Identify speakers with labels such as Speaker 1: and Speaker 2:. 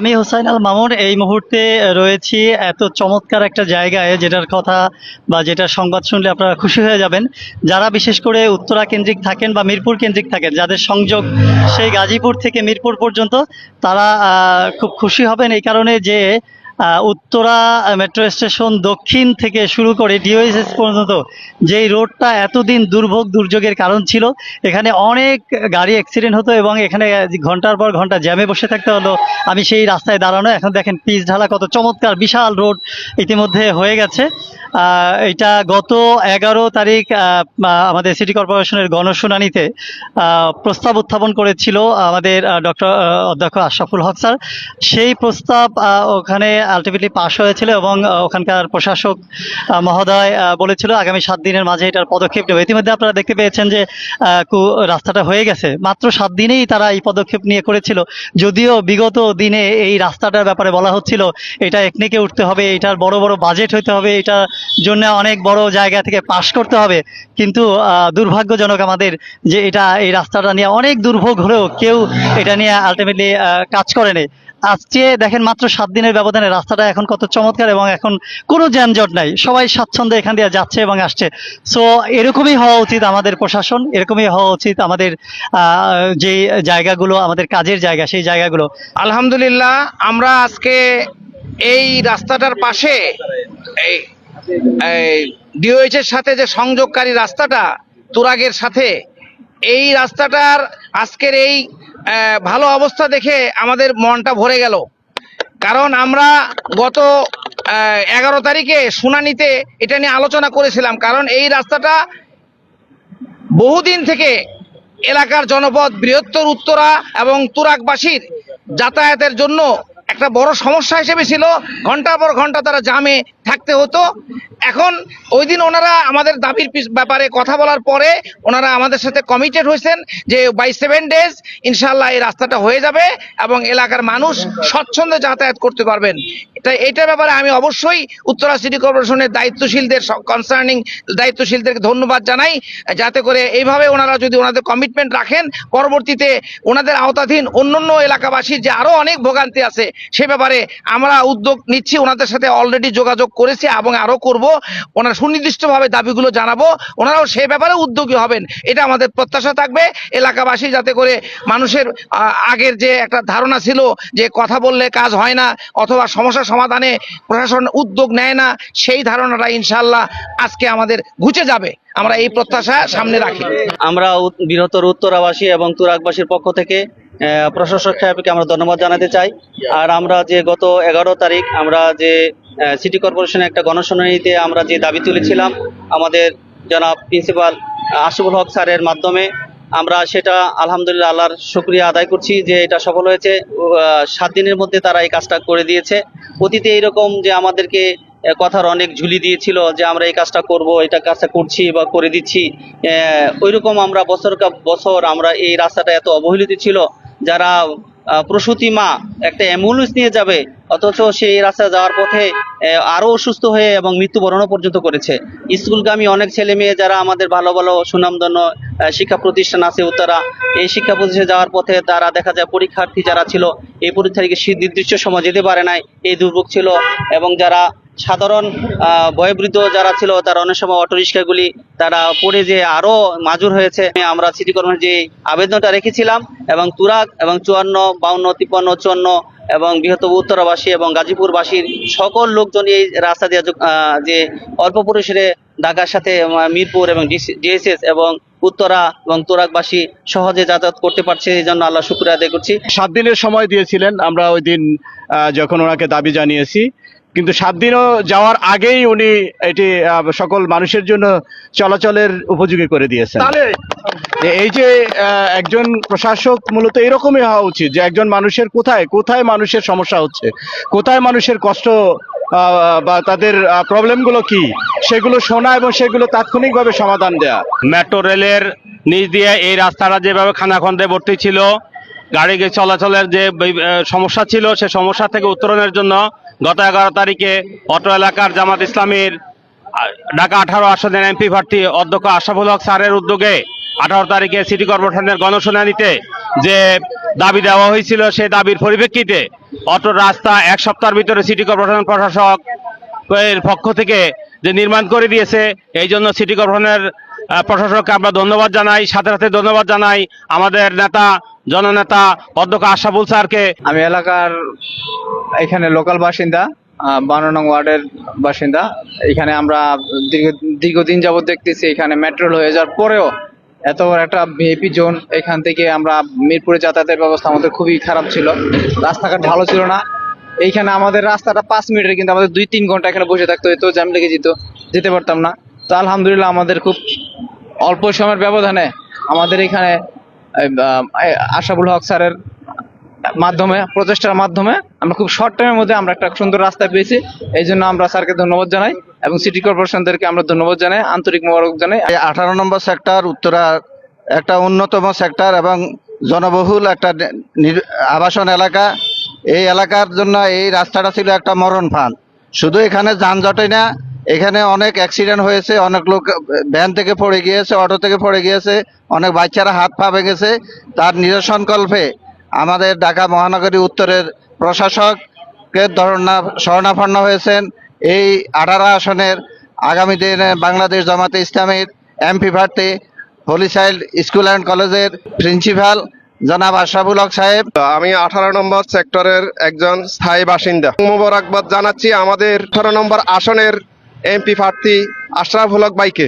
Speaker 1: আমি হোসাইন আল মামুন, এই মুহূর্তে রয়েছি এত চমৎকার একটা জায়গায়, যেটার কথা বা যেটা সংবাদ শুনলে আপনারা খুশি হয়ে যাবেন। যারা বিশেষ করে উত্তরা কেন্দ্রিক থাকেন বা মিরপুর কেন্দ্রিক থাকেন, যাদের সংযোগ সেই গাজীপুর থেকে মিরপুর পর্যন্ত, তারা খুব খুশি হবেন এই কারণে যে উত্তরা মেট্রো স্টেশন দক্ষিণ থেকে শুরু করে ডিওএসএস পর্যন্ত যেই রোডটা এতদিন দুর্ভোগ, দুর্যোগের কারণ ছিল, এখানে অনেক গাড়ি অ্যাক্সিডেন্ট হতো এবং এখানে ঘণ্টার পর ঘণ্টা জ্যামে বসে থাকতে হলো। আমি সেই রাস্তায় দাঁড়ানো, এখন দেখেন পিচ ঢালা, কত চমৎকার, বিশাল রোড ইতিমধ্যে হয়ে গেছে। এটা গত এগারো তারিখ আমাদের সিটি কর্পোরেশনের গণশুনানিতে প্রস্তাব উত্থাপন করেছিল আমাদের ডক্টর অধ্যক্ষ আশরাফুল হক স্যার। সেই প্রস্তাব ওখানে আলটিমেটলি পাশ হয়েছিল এবং ওখানকার প্রশাসক মহোদয় বলেছিল আগামী সাত দিনের মাঝে এটার পদক্ষেপ নেবে। ইতিমধ্যে আপনারা দেখতে পেয়েছেন যে রাস্তাটা হয়ে গেছে। মাত্র সাত দিনেই তারা এই পদক্ষেপ নিয়ে করেছিল। যদিও বিগত দিনে এই রাস্তাটার ব্যাপারে বলা হচ্ছিল, এটা একনেকে উঠতে হবে, এটার বড় বড় বাজেট হইতে হবে, এটার জন্য অনেক বড় জায়গা থেকে পাশ করতে হবে। কিন্তু দুর্ভাগ্যজনক আমাদের যে এটা, এই রাস্তাটা নিয়ে অনেক দুর্ভোগ হলেও কেউ এটা নিয়ে আলটিমেটলি কাজ করেনি। আজকে দেখেন মাত্র সাত দিনের ব্যবধানে রাস্তাটা এখন কত চমৎকার এবং এখন কোনো যানজট নাই। সবাই স্বাচ্ছন্দ্যে এখান দিয়ে যাচ্ছে এবং আসছে। সো এরকমই হওয়া উচিত আমাদের প্রশাসন, এরকমই হওয়া উচিত আমাদের যে জায়গাগুলো, আমাদের কাজের জায়গা, সেই জায়গাগুলো।
Speaker 2: আলহামদুলিল্লাহ, আমরা আজকে এই রাস্তাটার পাশে এই ডিওএইচ এর সাথে যে সংযোগকারী রাস্তাটা, তুরাগের সাথে এই রাস্তাটার আজকের এই ভালো অবস্থা দেখে আমাদের মনটা ভরে গেল। কারণ আমরা গত এগারো তারিখে শুনানিতে এটা নিয়ে আলোচনা করেছিলাম। কারণ এই রাস্তাটা বহুদিন থেকে এলাকার জনপদ বৃহত্তর উত্তরা এবং তুরাকবাসীর যাতায়াতের জন্য একটা বড় সমস্যা হিসেবে ছিল। ঘণ্টার পর ঘণ্টা তারা জামে থাকতে হতো। এখন ওই দিন ওনারা আমাদের দাবির ব্যাপারে কথা বলার পরে ওনারা আমাদের সাথে কমিটেড হয়েছেন যে বাই সেভেন ডেজ ইনশাল্লাহ এই রাস্তাটা হয়ে যাবে এবং এলাকার মানুষ স্বচ্ছন্দে যাতায়াত করতে পারবেন। তাই এটার ব্যাপারে আমি অবশ্যই উত্তরা সিটি কর্পোরেশনের দায়িত্বশীলদের কনসার্নিং দায়িত্বশীলদেরকে ধন্যবাদ জানাই, যাতে করে এইভাবে ওনারা যদি ওনাদের কমিটমেন্ট রাখেন, পরবর্তীতে ওনাদের আওতাধীন অন্যান্য এলাকাবাসীর যে আরও অনেক ভোগান্তি আছে, সে ব্যাপারে আমরা উদ্যোগ নিচ্ছি, ওনাদের সাথে অলরেডি যোগাযোগ করেছি এবং আরও করব। ওনারা সুনির্দিষ্টভাবে দাবিগুলো জানাব, ওনারাও সে ব্যাপারে উদ্যোগী হবেন। এটা আমাদের প্রত্যাশা থাকবে। এলাকাবাসী যাতে করে মানুষের আগের যে একটা ধারণা ছিল যে কথা বললে কাজ হয় না, অথবা সমস্যা সমাধানে প্রশাসন উদ্যোগ নেয় না, সেই ধারণাটা ইনশাল্লাহ আজকে আমাদের ঘুচে যাবে। আমরা এই প্রত্যাশা সামনে রাখি।
Speaker 3: আমরা বৃহত্তর উত্তরাবাসী এবং তুরাকবাসীর পক্ষ থেকে প্রশাসক সাহেবকে আমরা ধন্যবাদ জানাতে চাই। আর আমরা যে গত এগারো তারিখ আমরা যে সিটি কর্পোরেশনের একটা গণশুনানিতে আমরা যে দাবি তুলেছিলাম, আমাদের জনাব প্রিন্সিপাল আশিফুল হক স্যারের মাধ্যমে, আমরা সেটা আলহামদুলিল্লাহ আল্লাহর শুক্রিয়া আদায় করছি যে এটা সফল হয়েছে। সাত দিনের মধ্যে তারা এই কাজটা করে দিয়েছে। অতীতে এইরকম যে আমাদেরকে কথার অনেক ঝুলি দিয়েছিল যে আমরা এই কাজটা করব, এটা কাজটা করছি বা করে দিচ্ছি ওই রকম আমরা বছর বছর আমরা এই রাস্তাটা এত অবহেলিত ছিল। যারা প্রসূতি মা একটা অ্যাম্বুলেন্স নিয়ে যাবে অথচ সেই রাস্তা যাওয়ার পথে আরও আরও অসুস্থ হয়ে এবং মৃত্যুবরণও পর্যন্ত করেছে। স্কুলগামী অনেক ছেলে মেয়ে যারা আমাদের ভালো ভালো, সুনামধন্য শিক্ষা প্রতিষ্ঠান আছে, তারা এই শিক্ষা প্রতিষ্ঠানে যাওয়ার পথে তারা দেখা যায় পরীক্ষার্থী যারা ছিল, এই পরীক্ষা থেকে নির্দিষ্ট সময় যেতে পারে নাই, এই দুর্ভোগ ছিল এবং যারা সাধারণ বয়োবৃদ্ধ যারা ছিল তারা অনেক সময় অটো রিক্সাগুলি তারা পড়ে যে আরও মাজুর হয়েছে। আমরা সিটি কর্পোরেশন যে আবেদনটা রেখেছিলাম এবং তুরাক এবং চুয়ান্ন, বাউন্ন, তিপ্পান্ন, চুয়ান্ন এবং বৃহত্তর উত্তরাবাসী এবং গাজীপুরবাসীর সকল লোকজন এই রাস্তা দিয়ে যে অল্প পরিসরে ঢাকার সাথে মিরপুর এবং ডিএসএস এবং উত্তরা এবং তুরাকবাসী সহজে যাতায়াত করতে পারছে এই জন্য আল্লাহ শুক্র আদায় করছি।
Speaker 4: সাত দিনের সময় দিয়েছিলেন, আমরা ওই দিন যখন ওনাকে দাবি জানিয়েছি কিন্তু সাত দিনও যাওয়ার আগেই উনি এটি আহ, সকল মানুষের জন্য চলাচলের উপযোগী করে দিয়েছেন। এই যে আহ, একজন প্রশাসক মূলত এরকমই হওয়া উচিত যে একজন মানুষের কোথায় কোথায় মানুষের সমস্যা হচ্ছে কোথায় মানুষের কষ্ট আহ, বা তাদের প্রবলেমগুলো কি সেগুলো শোনা এবং সেগুলো তাৎক্ষণিকভাবে সমাধান দেয়া।
Speaker 5: মেট্রো রেলের নিচ দিয়ে এই রাস্তাটা যেভাবে খানাখন্দে ভর্তি ছিল গাড়ি চলাচলের যে সমস্যা ছিল, সে সমস্যা থেকে উত্তরণের জন্য গত এগারো তারিখে অটো এলাকার জামাত ইসলামীর ঢাকা আঠারো আসনের এমপি প্রার্থী অধ্যক্ষ আশরাফুল হক স্যারের উদ্যোগে আঠারো তারিখে সিটি কর্পোরেশনের গণশুনানিতে যে দাবি দেওয়া হয়েছিল সেই দাবির পরিপ্রেক্ষিতে অটো রাস্তা এক সপ্তাহের ভিতরে সিটি কর্পোরেশন প্রশাসক এর পক্ষ থেকে যে নির্মাণ করে দিয়েছে, এই জন্য সিটি কর্পোরেশনের প্রশাসককে আমরা ধন্যবাদ জানাই, সাথে সাথে ধন্যবাদ জানাই আমাদের নেতা জননেতা অধ্যক্ষ আশরাফুল স্যারকে।
Speaker 6: আমি এলাকার এখানে লোকাল বাসিন্দা বান্ন নং ওয়ার্ডের বাসিন্দা। এখানে আমরা দীর্ঘ, দীর্ঘদিন যাবত দেখতেছি এখানে মেট্রোল হয়ে যাওয়ার পরেও এত একটা ভিআইপি জোন এখান থেকে আমরা মিরপুরে যাতায়াতের ব্যবস্থা আমাদের খুবই খারাপ ছিল। রাস্তাঘাট ভালো ছিল না। এইখানে আমাদের রাস্তাটা পাঁচ মিনিটের, কিন্তু আমাদের দুই তিন ঘণ্টা এখানে বসে থাকতে হতো জ্যাম লেগে যেত, যেতে পারতাম না। তো আলহামদুলিল্লাহ আমাদের খুব অল্প সময়ের ব্যবধানে আমাদের এখানে আহ, হক স্যারের মাধ্যমে প্রচেষ্টার মাধ্যমে আমরা খুব শর্ট টাইমের মধ্যে আমরা একটা সুন্দর রাস্তা পেয়েছি। এই জন্য আমরা স্যারকে ধন্যবাদ জানাই এবং সিটি কর্পোরেশনদেরকে আমরা ধন্যবাদ জানাই আন্তরিক মোবারক জানাই।
Speaker 7: আঠারো নম্বর সেক্টর উত্তরা একটা অন্যতম সেক্টর এবং জনবহুল একটা আবাসন এলাকা। এই এলাকার জন্য এই রাস্তাটা ছিল একটা মরণ ফান শুধু এখানে যানজটই না এখানে অনেক অ্যাক্সিডেন্ট হয়েছে, অনেক লোক ভ্যান থেকে পড়ে গিয়েছে অটো থেকে পড়ে গিয়েছে, অনেক বাচ্চারা হাত পা ভেঙেছে। তার নিরসন কল্পে আমাদের ঢাকা মহানগরী উত্তরের প্রশাসকের ধরনা শরণাপন্ন হয়েছেন। এই আঠারো আসনের আগামী দিনে বাংলাদেশ জামাতে ইসলামীর এমপি প্রার্থী হলিসাইল স্কুল অ্যান্ড কলেজের প্রিন্সিপাল জনাব আশরাফুল হক সাহেব।
Speaker 8: আমি আঠারো নম্বর সেক্টরের একজন স্থায়ী বাসিন্দা। মোবারকবাদ জানাচ্ছি আমাদের আঠারো নম্বর আসনের এমপি প্রার্থী আশরাফ হলক বাইকে